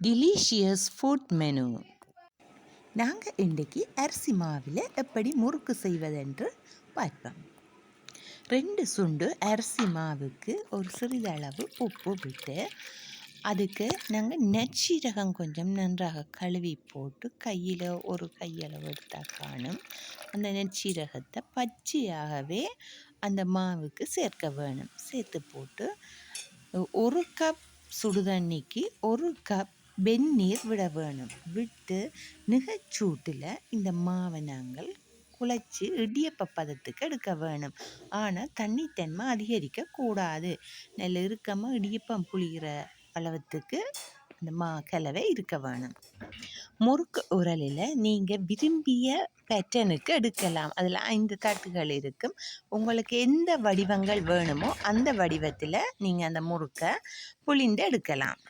டிலீஷியஸ் food menu நாங்கள் இன்றைக்கி அரிசி மாவில் எப்படி முறுக்கு செய்வதென்று பார்ப்போம். ரெண்டு சுண்டு அரிசி மாவுக்கு ஒரு சிறிதளவு உப்பு விட்டு அதுக்கு நாங்கள் நெச்சீரகம் கொஞ்சம் நன்றாக கழுவி போட்டு கையில் ஒரு கையளவு எடுத்தால் காணும். அந்த நெச்சீரகத்தை பச்சையாகவே அந்த மாவுக்கு சேர்க்க வேணும். சேர்த்து போட்டு ஒரு கப் சுடுதண்ணிக்கு ஒரு கப் வெந்நீர் விட வேணும். விட்டு நிகச்சூட்டில் இந்த மாவை நாங்கள் குழைச்சி இடியப்ப பதத்துக்கு எடுக்க வேணும். ஆனால் தண்ணித்தன்மை அதிகரிக்கக்கூடாது நல்ல இறுக்கமாக இடியப்பம் புளிகிற அளவத்துக்கு அந்த மா கலவை இருக்க வேணும். முறுக்கு உரலில் நீங்கள் விரும்பிய பேட்டர்னுக்கு எடுக்கலாம். அதில் ஐந்து தட்டுகள் இருக்கும். உங்களுக்கு எந்த வடிவங்கள் வேணுமோ அந்த வடிவத்தில் நீங்கள் அந்த முறுக்கை புளிந்து எடுக்கலாம்.